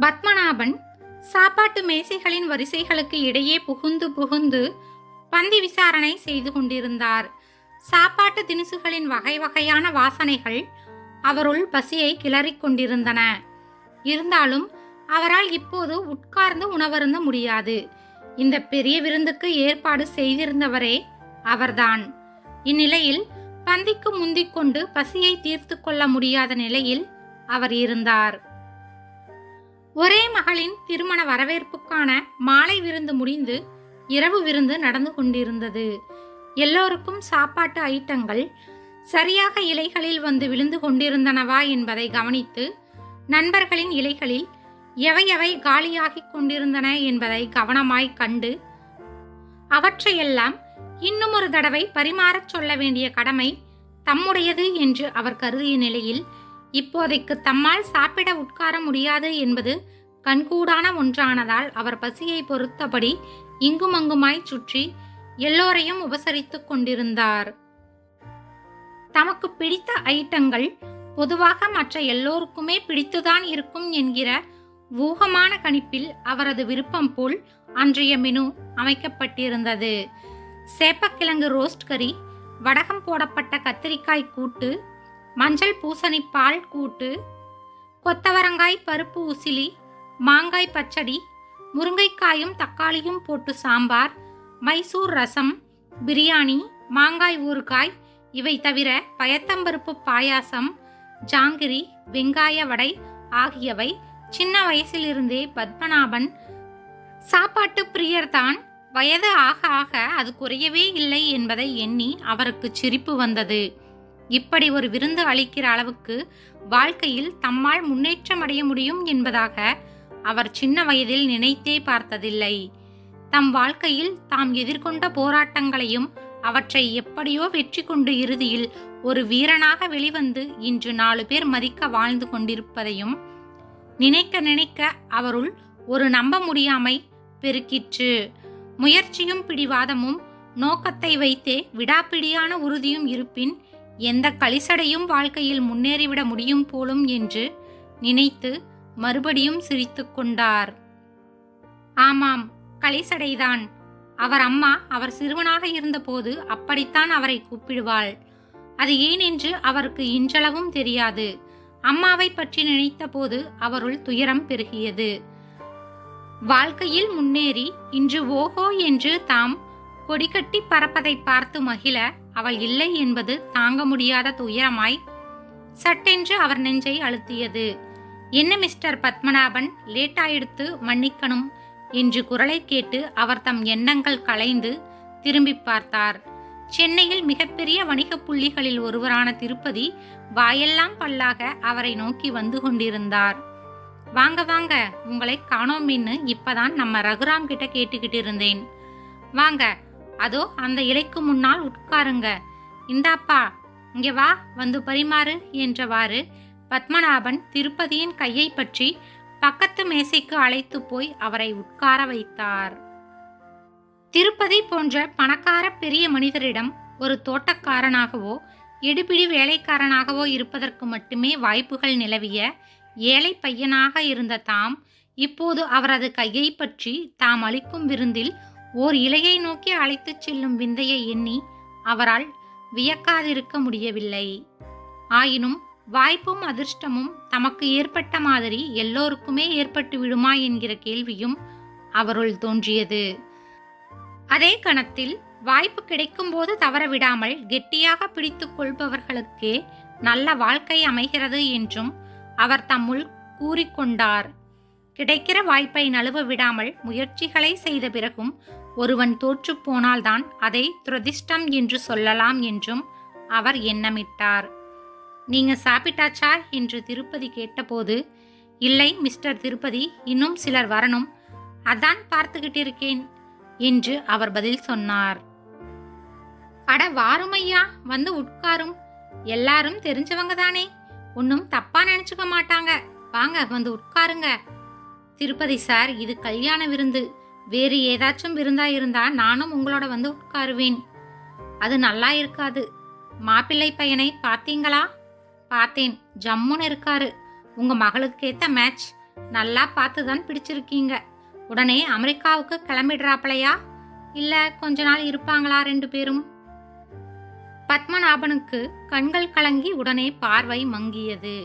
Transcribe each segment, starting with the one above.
பத்மநாபன் சாப்பாட்டு மேசைகளின் வரிசைகளுக்கு இடையே புகுந்து புகுந்து பந்தி விசாரணை செய்து கொண்டிருந்தார். சாப்பாட்டு தினுசுகளின் வகை வகையான வாசனைகள் அவருள் பசியை கிளறிக் கொண்டிருந்தன. இருந்தாலும் அவரால் இப்போது உட்கார்ந்து உணவருந்த முடியாது. இந்த பெரிய விருந்துக்கு ஏற்பாடு செய்திருந்தவரே அவர்தான். இந்நிலையில் பந்திக்கு முந்திக் கொண்டு பசியை தீர்த்து கொள்ள முடியாத நிலையில் அவர் இருந்தார். ஒரே மகளின் திருமண வரவேற்புக்கான மாலை விருந்து முடிந்து இரவு விருந்து நடந்து கொண்டிருந்தது. எல்லோருக்கும் சாப்பாட்டு ஐட்டங்கள் சரியாக இலைகளில் வந்து விழுந்து கொண்டிருந்தனவா என்பதை கவனித்து நண்பர்களின் இலைகளில் எவை எவை காலியாகிக் கொண்டிருந்தன என்பதை கவனமாய் கண்டு அவற்றையெல்லாம் இன்னும் ஒரு தடவை பரிமாறச் சொல்ல வேண்டிய கடமை தம்முடையது என்று அவர் கருதிய நிலையில் இப்போதைக்கு தம்மால் சாப்பிட உட்கார முடியாது என்பது கண்கூடான ஒன்றானதால் அவர் பசியை பொறுத்தபடி இங்குமங்குமாய் சுற்றி எல்லோரையும் உபசரித்துக் கொண்டிருந்தார். தமக்கு பிடித்த ஐட்டங்கள் பொதுவாக மற்ற எல்லோருக்குமே பிடித்துதான் இருக்கும் என்கிற ஊகமான கணிப்பில் அவரது விருப்பம் போல் அன்றைய மெனு அமைக்கப்பட்டிருந்தது. சேப்பக்கிழங்கு ரோஸ்ட் கறி வடகம் போடப்பட்ட கத்திரிக்காய் கூட்டு மஞ்சள் பூசணி பால் கூட்டு கொத்தவரங்காய் பருப்பு உசிலி மாங்காய் பச்சடி முருங்கைக்காயும் தக்காளியும் போட்டு சாம்பார் மைசூர் ரசம் பிரியாணி மாங்காய் ஊறுகாய் இவை தவிர பயத்தம்பருப்பு பாயாசம் ஜாங்கிரி வெங்காய வடை ஆகியவை சின்ன வயசிலிருந்தே பத்மநாபன் சாப்பாட்டு பிரியர்தான். வயது ஆக ஆக அது குறையவே இல்லை என்பதை எண்ணி அவருக்கு சிரிப்பு வந்தது. இப்படி ஒரு விருந்து அளிக்கிற அளவுக்கு வாழ்க்கையில் தம்மால் முன்னேற்றம் அடைய முடியும் என்பதாக அவர் சின்ன வயதில் நினைத்தே பார்த்ததில்லை. தம் வாழ்க்கையில் தாம் எதிர்கொண்ட போராட்டங்களையும் அவற்றை எப்படியோ வெற்றி கொண்டு இறுதியில் ஒரு வீரனாக வெளிவந்து இன்று நாலு பேர் மதிக்க வாழ்ந்து கொண்டிருப்பதையும் நினைக்க நினைக்க அவருள் ஒரு நம்ப முடியாமை பெருக்கிற்று. முயற்சியும் பிடிவாதமும் நோக்கத்தை வைத்தே விடாப்பிடியான உறுதியும் இருப்பின் எந்த கலிசடையும் வாழ்க்கையில் முன்னேறிவிட முடியும் போலும் என்று நினைத்து மறுபடியும் சிரித்து கொண்டார். ஆமாம் கலிசடைதான் அவர் அம்மா அவர் சிறுவனாக இருந்தபோது அப்படித்தான் அவரை கூப்பிடுவாள். அது ஏன் என்று அவருக்கு இன்றளவும் தெரியாது. அம்மாவை பற்றி நினைத்தபோது அவருள் துயரம் பெருகியது. வாழ்க்கையில் முன்னேறி இன்று ஓஹோ என்று தாம் கொடிகட்டி பறப்பதை பார்த்து மகிழ அவள் இல்லை என்பது தாங்க முடியாத துயரமாய் சட்டென்று அவர் நெஞ்சை அழுத்தியது. என்ன மிஸ்டர் பத்மநாபன்? லேட்டாயிடுத்து மன்னிக்கணும் என்று குரலை கேட்டு அவர் தம் எண்ணங்கள் கலைந்து திரும்பி பார்த்தார். சென்னையில் மிகப்பெரிய வணிக புள்ளிகளில் ஒருவரான திருப்பதி வாயெல்லாம் பல்லாக அவரை நோக்கி வந்து கொண்டிருந்தார். வாங்க வாங்க உங்களை காணோமின்னு இப்பதான் நம்ம ரகுராம் கிட்ட கேட்டுக்கிட்டு இருந்தேன். வாங்க அதோ அந்த இலைக்கு முன்னால் உட்காருங்க. இந்தாப்பா இங்கே வா வந்து பரிமாறு என்றவாறு பத்மநாபன் திருப்பதியின் கையை பற்றி பக்கத்து மேசைக்கு அழைத்து போய் அவரை உட்கார வைத்தார். திருப்பதி போன்ற பணக்கார பெரிய மனிதரிடம் ஒரு தோட்டக்காரனாகவோ இடுபிடி வேலைக்காரனாகவோ இருப்பதற்கு மட்டுமே வாய்ப்புகள் நிலவிய ஏழை பையனாக இருந்த தாம் இப்போது அவரது கையை பற்றி தாம் அளிக்கும் விருந்தில் ஓர் இலையை நோக்கி அழைத்துச் செல்லும் விந்தையை எண்ணி அவரால் வியக்காதிருக்க முடியவில்லை. ஆயினும் வாய்ப்பும் அதிர்ஷ்டமும் தமக்கு ஏற்பட்ட மாதிரி எல்லோருக்குமே ஏற்பட்டு விடுமா என்கிற கேள்வியும் அவருள் தோன்றியது. அதே கணத்தில் வாய்ப்பு கிடைக்கும்போது தவறவிடாமல் கெட்டியாக பிடித்துக் கொள்பவர்களுக்கே நல்ல வாழ்க்கை அமைகிறது என்றும் அவர் தம்முள் கூறிக்கொண்டார். கிடைக்கிற வாய்ப்பை நழுவ விடாமல் முயற்சிகளை செய்த பிறகும் ஒருவன் தோற்றுப்போனால்தான் அதை துரதிஷ்டம் என்று சொல்லலாம் என்றும் அவர் எண்ணமிட்டார். நீங்க சாப்பிட்டாச்சா? என்று திருப்பதி கேட்டபோது இல்லை மிஸ்டர் திருப்பதி இன்னும் சிலர் வரணும். அதான் பார்த்துக்கிட்டு இருக்கேன் என்று அவர் பதில் சொன்னார். அட வாருமையா வந்து உட்காரும். எல்லாரும் தெரிஞ்சவங்க தானே. ஒன்றும் தப்பா நினைச்சுக்க மாட்டாங்க. வாங்க வந்து உட்காருங்க. திருப்பதி சார் இது கல்யாண விருந்து. வேறு ஏதாச்சும் விருந்தா இருந்தா நானும் உங்களோட வந்து உட்காருவேன். அது நல்லா இருக்காது. மாப்பிள்ளை பையனை பார்த்தீங்களா? பார்த்தேன். ஜம்முன்னு இருக்காரு. உங்க மகளுக்கு ஏத்த மேட்ச் நல்லா பார்த்து தான் பிடிச்சிருக்கீங்க. உடனே அமெரிக்காவுக்கு கிளம்பிடுறாப்பிளையா இல்ல கொஞ்ச நாள் இருப்பாங்களா ரெண்டு பேரும்? பத்மநாபனுக்கு கண்கள் கலங்கி உடனே பார்வை மங்கியது.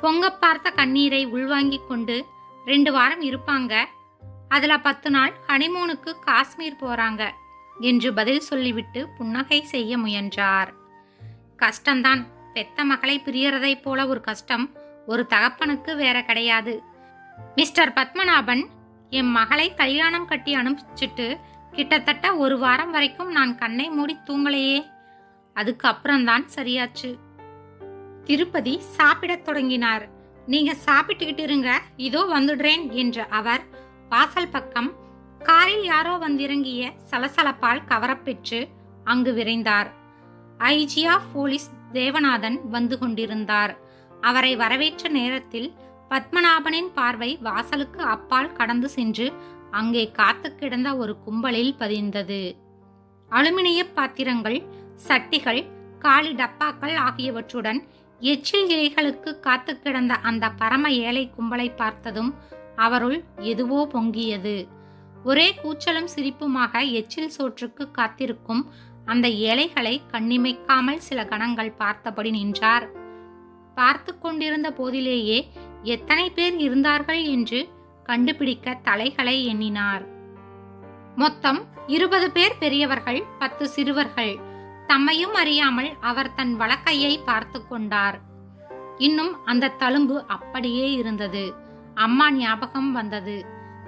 பொங்க பார்த்த கண்ணீரை உள்வாங்கிக் கொண்டு ரெண்டு வாரம் இருப்பாங்க. அதுல பத்து நாள் ஹனிமூனுக்கு காஷ்மீர் போறாங்க என்று பதில் சொல்லிவிட்டு புன்னகை செய்ய முயன்றார். கஷ்டம்தான். பெத்த மகளை பிரியறதைப் போல ஒரு கஷ்டம் ஒரு தகப்பனுக்கு வேற கிடையாது. மிஸ்டர் பத்மநாபன் என் மகளை கல்யாணம் கட்டி அனுப்பிச்சிட்டு கிட்டத்தட்ட ஒரு வாரம் வரைக்கும் நான் கண்ணை மூடி தூங்கலையே. அதுக்கு அப்புறம்தான் சரியாச்சு. திருப்பதி சாப்பிடத் தொடங்கினார். நீங்க சாப்பிட்டுக்கிட்டு இருங்க. இதோ வந்துடுறேன் என்ற அவர் வாசல் பக்கம் காரில் யாரோ வந்திறங்கிய சலசலப்பால் கவரப்பெற்று அங்கு விரைந்தார். ஐஜியா போலீஸ் தேவநாதன் வந்து கொண்டிருந்தார். அவரை வரவேற்ற நேரத்தில் பத்மநாபனின் பார்வை வாசலுக்கு அப்பால் கடந்து சென்று அங்கே காத்து கிடந்த ஒரு கும்பலில் பதிந்தது. அலுமினிய பாத்திரங்கள் சட்டிகள் காலி டப்பாக்கள் ஆகியவற்றுடன் எச்சில் இலைகளுக்கு காத்து கிடந்த அந்த பரம ஏழை கும்பலை பார்த்ததும் அவருள் எதுவோ பொங்கியது. ஒரே கூச்சலும் சிரிப்புமாக எச்சில் சோற்றுக்கு காத்திருக்கும் அந்த ஏழைகளை கண்ணிமைக்காமல் சில கணங்கள் பார்த்தபடி நின்றார். பார்த்து கொண்டிருந்த போதிலேயே எத்தனை பேர் இருந்தார்கள் என்று கண்டுபிடிக்க தலைகளை எண்ணினார். மொத்தம் இருபது பேர் பெரியவர்கள் பத்து சிறுவர்கள். தம்மையும் அறியாமல் அவர் தன் வழக்கையை பார்த்து கொண்டார். இன்னும் அந்த தழும்பு அப்படியே இருந்தது. அம்மா ஞாபகம் வந்தது.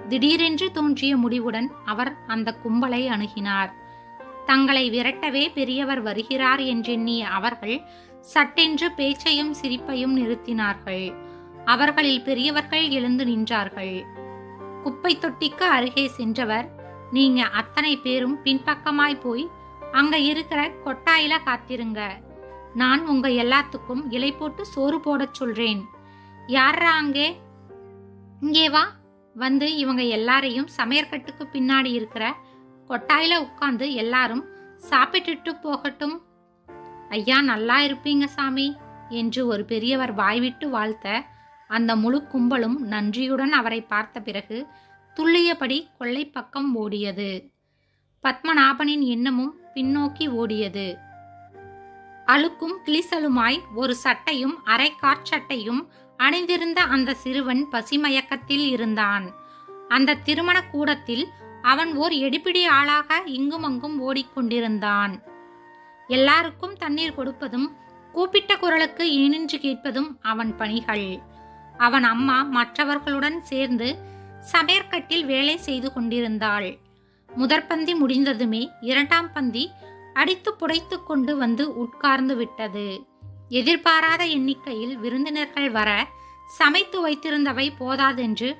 திடீரென்று தோன்றிய முடிவுடன் அவர் அந்த கும்பலை அணுகினார். தங்களை விரட்டவே பெரியவர் வருகிறார் என்றெண்ணிய அவர்கள் சட்டென்று பேச்சையும் சிரிப்பையும் நிறுத்தினார்கள். அவர்களில் பெரியவர்கள் எழுந்து நின்றார்கள். குப்பை தொட்டிக்கு அருகே சென்றவர் நீங்க அத்தனை பேரும் பின்பக்கமாய் போய் அங்க இருக்கிற கொட்டாயில காத்திருங்க. நான் உங்க எல்லாத்துக்கும் இலை போட்டு சோறு போடச் சொல்றேன். யாரா அங்கே? இங்கே வா. வந்து இவங்க எல்லாரையும் சமையற்கட்டுக்கு பின்னாடி இருக்கிற கொட்டாயில உட்காந்து எல்லாரும் சாப்பிட்டுட்டு போகட்டும். ஐயா நல்லா இருப்பீங்க சாமி என்று ஒரு பெரியவர் வாய்விட்டு வாழ்த்த அந்த முழு கும்பலும் நன்றியுடன் அவரை பார்த்த பிறகு துள்ளியபடி கொள்ளை பக்கம் ஓடியது. பத்மநாபனின் எண்ணமும் பின்னோக்கி ஓடியது. அழுக்கும் கிளிசலுமாய் ஒரு சட்டையும் அரைக்காற் சட்டையும் அணிந்திருந்த அந்த சிறுவன் பசிமயக்கத்தில் இருந்தான். அந்த திருமண கூடத்தில் அவன் ஓர் எடிப்பிடி ஆளாக இங்கும் அங்கும் ஓடிக்கொண்டிருந்தான். எல்லாருக்கும் தண்ணீர் கொடுப்பதும் கூப்பிட்ட குரலுக்கு ஏனின்று கேட்பதும் அவன் பணிகள். அவன் அம்மா மற்றவர்களுடன் சேர்ந்து சமையற்கட்டில் வேலை செய்து கொண்டிருந்தாள். முதற்பந்தி முடிந்ததுமே இரண்டாம் பந்தி அடித்து புடைத்து கொண்டு வந்து உட்கார்ந்து விட்டது. எதிர்பாராத எண்ணிக்கையில் விருந்தினர்கள் வர சமைத்து வைத்திருந்தவை போதாதென்று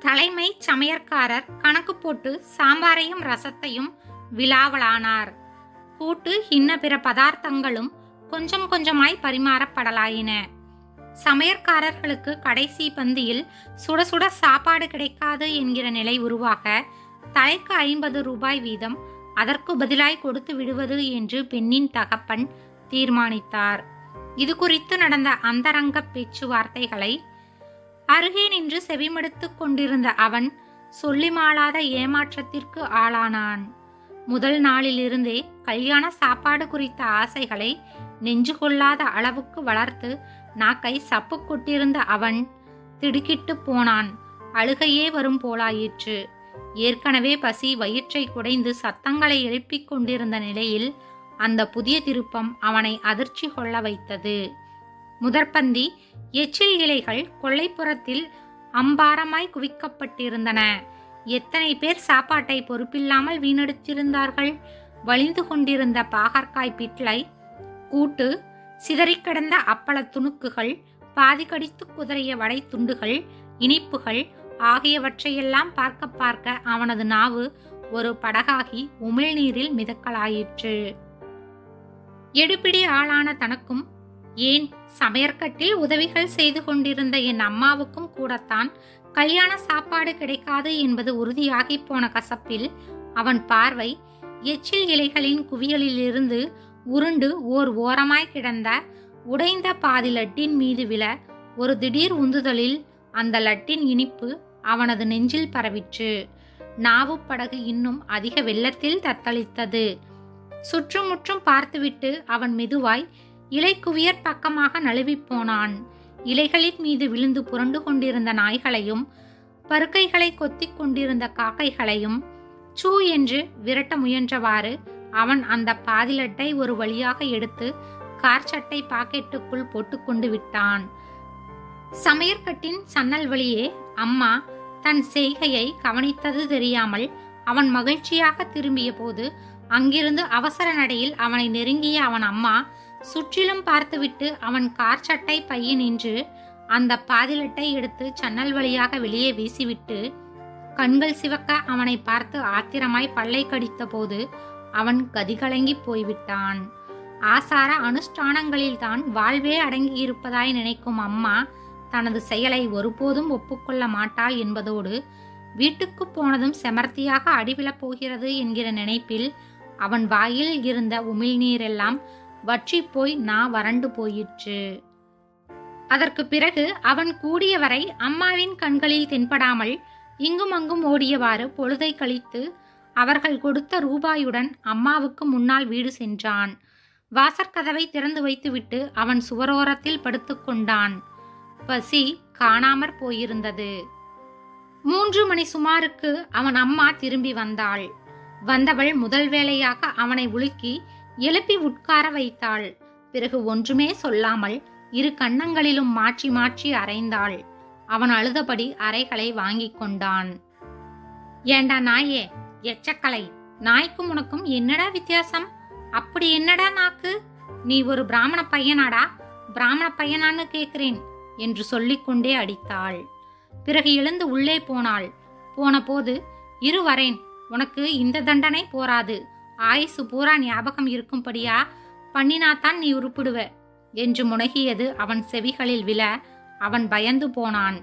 தலைமை சமையற்காரர் கணக்கு போட்டு சாம்பாரையும் ரசத்தையும் விழாவலானார். கூட்டு இன்ன பிற பதார்த்தங்களும் கொஞ்சம் கொஞ்சமாய் பரிமாறப்படலாயின. சமையற்காரர்களுக்கு கடைசி பந்தியில் சுட சுட சாப்பாடு கிடைக்காது என்கிற நிலை உருவாக தலைக்கு ஐம்பது ரூபாய் வீதம் அதற்கு பதிலாய் கொடுத்து விடுவது என்று பெண்ணின் தகப்பன் தீர்மானித்தார். இது குறித்து நடந்த அந்தரங்க பேச்சுவார்த்தைகளை அருகே நின்று செவிமடுத்துக் கொண்டிருந்த அவன் சொல்லி மாளாத ஏமாற்றத்திற்கு ஆளானான். முதல் நாளிலிருந்தே கல்யாண சாப்பாடு குறித்த ஆசைகளை நெஞ்சு கொள்ளாத அளவுக்கு வளர்த்து நாக்கை சப்பு கொட்டிருந்த அவன் திடுக்கிட்டு போனான். அழுகையே வரும் போலாயிற்று. ஏற்கனவே பசி வயிற்றை குடைந்து சத்தங்களை எழுப்பிக் கொண்டிருந்த நிலையில் அந்த புதிய திருப்பம் அவனை அதிர்ச்சி கொள்ள வைத்தது. முதற்பந்தி எச்சில் இலைகள் கொல்லைப்புறத்தில் அம்பாரமாய் குவிக்கப்பட்டிருந்தன. எத்தனை பேர் சாப்பாட்டை பொறுப்பில்லாமல் வீணடித்திருந்தார்கள்? வலிந்து கொண்டிருந்த பாகற்காய் பிட்லை கூட்டு சிதறிக் கிடந்த அப்பள துணுக்குகள் பாதி கடித்து குதறிய வடை துண்டுகள் இனிப்புகள் ஆகியவற்றையெல்லாம் பார்க்க பார்க்க அவனது நாவு ஒரு படகாகி உமிழ்நீரில் மிதக்கலாயிற்று. எடுபிடி ஆளான தனக்கும் ஏன் சமையற்கட்டில் உதவிகள் செய்து கொண்டிருந்த என் அம்மாவுக்கும் கூடத்தான் கல்யாண சாப்பாடு கிடைக்காது என்பது உறுதியாகி போன கசப்பில் அவன் பார்வை எச்சில் இலைகளின் குவியலிலிருந்து உருண்டு ஓர் ஓரமாய் கிடந்த உடைந்த பாதி லட்டின் மீது விழ ஒரு திடீர் உந்துதலில் அந்த லட்டின் இனிப்பு அவனது நெஞ்சில் பரவிற்று. நாவுப்படகு படகு இன்னும் அதிக வெள்ளத்தில் தத்தளித்தது. சுற்றுமுற்றும் பார்த்துவிட்டு அவன் மெதுவாய் இலைக்குவியற் பக்கமாக நழுவிப் போனான். இலைகளின் மீது விழுந்து புரண்டு கொண்டிருந்த நாய்களையும் பருக்கைகளை கொத்திக் கொண்டிருந்த காக்கைகளையும் சூ என்று விரட்ட முயன்றவாறு அவன் அந்த பாதிலட்டை ஒரு வழியாக எடுத்து கார் சட்டை பாக்கெட்டுக்குள் போட்டுக்கொண்டு விட்டான். சமையற்கட்டின் சன்னல் வழியே அம்மா தன் செய்கையை கவனித்தது தெரியாமல் அவன் மகிழ்ச்சியாக திரும்பிய போது அங்கிருந்து அவசர நடையில் அவனை நெருங்கிய அவன் அம்மா சுற்றிலும் பார்த்துவிட்டு அவன் கார் சட்டை பையனின்று அந்த பாதிலட்டை எடுத்து சன்னல் வழியாக வெளியே வீசிவிட்டு கண்கள் சிவக்க அவனை பார்த்து ஆத்திரமாய் பல்லை கடித்த போது அவன் கதிகலங்கி போய்விட்டான். ஆசார அனுஷ்டானங்களில்தான் வாழ்வே அடங்கியிருப்பதாய் நினைக்கும் அம்மா தனது செயலை ஒருபோதும் ஒப்புக்கொள்ள மாட்டாள் என்பதோடு வீட்டுக்கு போனதும் செமர்த்தியாக அடிவிழப் போகிறது என்கிற நினைப்பில் அவன் வாயில் இருந்த உமிழ்நீரெல்லாம் வற்றி போய் நா வறண்டு போயிற்று. அதற்கு பிறகு அவன் கூடியவரை அம்மாவின் கண்களில் தென்படாமல் இங்கும் அங்கும் ஓடியவாறு பொழுதை கழித்து அவர்கள் கொடுத்த ரூபாயுடன் அம்மாவுக்கு முன்னால் வீடு சென்றான். வாசற்கதவை திறந்து வைத்துவிட்டு அவன் சுவரோரத்தில் படுத்துக்கொண்டான் பசி காணாமற் போயிருந்தது. மூன்று மணி சுமாருக்கு அவன் அம்மா திரும்பி வந்தாள். வந்தவள் முதல் வேளையாக அவனை உலுக்கி எழுப்பி உட்கார வைத்தாள். பிறகு ஒன்றுமே சொல்லாமல் இரு கன்னங்களிலும் மாற்றி மாற்றி அரைந்தாள். அவன் அழுதபடி அறைகளை வாங்கி கொண்டான். ஏண்டா நாயே எச்சக்கலை. நாய்க்கும் உனக்கும் என்னடா வித்தியாசம்? அப்படி என்னடா நாக்கு? நீ ஒரு பிராமண பையனாடா? பிராமண பையனான்னு கேட்கிறேன் என்று சொல்லிக்கொண்டே அடித்தாள். பிறகு எழுந்து உள்ளே போனாள். போன போது இரு வரேன். உனக்கு இந்த தண்டனை போராது. ஆயுசு பூரா ஞாபகம் இருக்கும்படியா? பண்ணினாத்தான் நீ உருப்பிடுவ. என்று முனகியது அவன் செவிகளில் விழ அவன் பயந்து போனான்.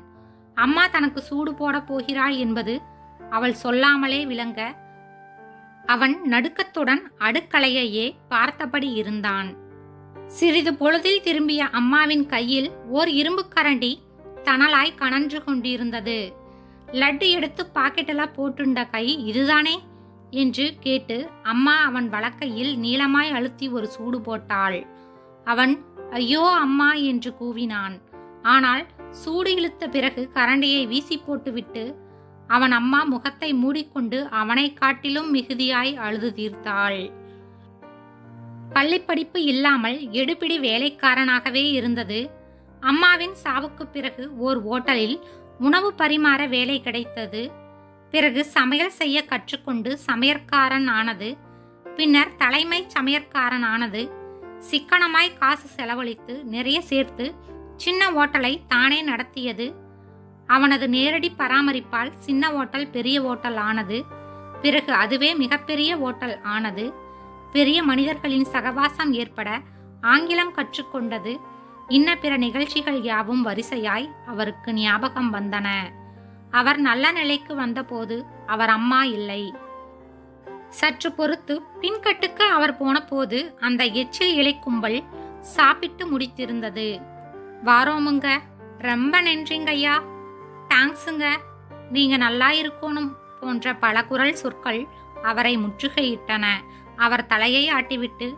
அம்மா தனக்கு சூடு போடப் போகிறாள் என்பது அவள் சொல்லாமலே விளங்க அவன் நடுக்கத்துடன் அடுக்கலையையே பார்த்தபடி இருந்தான். சிறிது பொழுதில் திரும்பிய அம்மாவின் கையில் ஓர் இரும்பு கரண்டி தணலாய் கனன்று கொண்டிருந்தது. லட்டு எடுத்து பாக்கெட்டெல்லாம் போட்டுண்ட கை இதுதானே? என்று கேட்டு அம்மா அவன் வழக்கையில் நீளமாய் அழுத்தி ஒரு சூடு போட்டாள். அவன் ஐயோ அம்மா என்று கூவினான். ஆனால் சூடு இழுத்த பிறகு கரண்டியை வீசி போட்டுவிட்டு அவன் அம்மா முகத்தை மூடிக்கொண்டு அவனை காட்டிலும் மிகுதியாய் அழுது தீர்த்தாள். பள்ளிப்படிப்பு இல்லாமல் எடுபிடி வேலைக்காரனாகவே இருந்தது. அம்மாவின் சாவுக்குப் பிறகு ஓர் ஓட்டலில் உணவு பரிமாற வேலை கிடைத்தது. பிறகு சமையல் செய்ய கற்றுக்கொண்டு சமையற்காரன் ஆனது பின்னர் தலைமை சமையற்காரன் ஆனது சிக்கனமாய் காசு செலவழித்து நிறைய சேர்த்து சின்ன ஓட்டலை தானே நடத்தியது. அவனது நேரடி பராமரிப்பால் சின்ன ஓட்டல் பெரிய ஓட்டல் ஆனது. பிறகு அதுவே மிகப்பெரிய ஓட்டல் ஆனது. பெரிய மனிதர்களின் சகவாசம் ஏற்பட ஆங்கிலம் கற்றுக்கொண்டது. இன்ன பிற நிகழ்ச்சிகள் யாவும் வரிசையாய் அவருக்கு ஞாபகம் வந்தன. அவர் நல்ல நிலைக்கு வந்தபோது அவர் அம்மா இல்லை. சற்று பொறுத்து பின்கட்டுக்கு அவர் போனபோது அந்த எச்சில் இலை கும்பல் சாப்பிட்டு முடித்திருந்தது. வாரோமுங்க ரொம்ப நன்றிங்க ஐயா தேங்க்ஸுங்க நீங்க நல்லா இருக்கணும் போன்ற பல குரல் சொற்கள் அவரை முற்றுகையிட்டன. அவர் தலையை ஆட்டிவிட்டு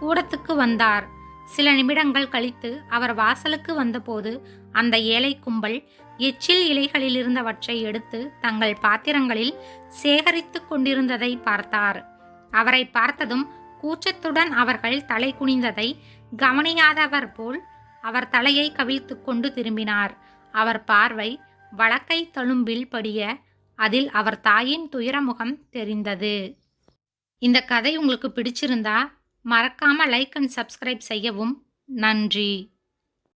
கூடத்துக்கு வந்தார். சில நிமிடங்கள் கழித்து அவர் வாசலுக்கு வந்தபோது அந்த ஏழை கும்பல் எச்சில் இலைகளில் இருந்தவற்றை எடுத்து தங்கள் பாத்திரங்களில் சேகரித்து கொண்டிருந்ததை பார்த்தார். அவரை பார்த்ததும் கூச்சத்துடன் அவர்கள் தலை குனிந்ததை கவனியாதவர் போல் அவர் தலையை கவிழ்த்து கொண்டு திரும்பினார். அவர் பார்வை வழக்கை தழும்பில் படிய அதில் அவர் தாயின் துயரமுகம் தெரிந்தது. இந்த கதை உங்களுக்கு பிடிச்சிருந்தா மறக்காம லைக் அண்ட் சப்ஸ்கிரைப் செய்யவும். நன்றி.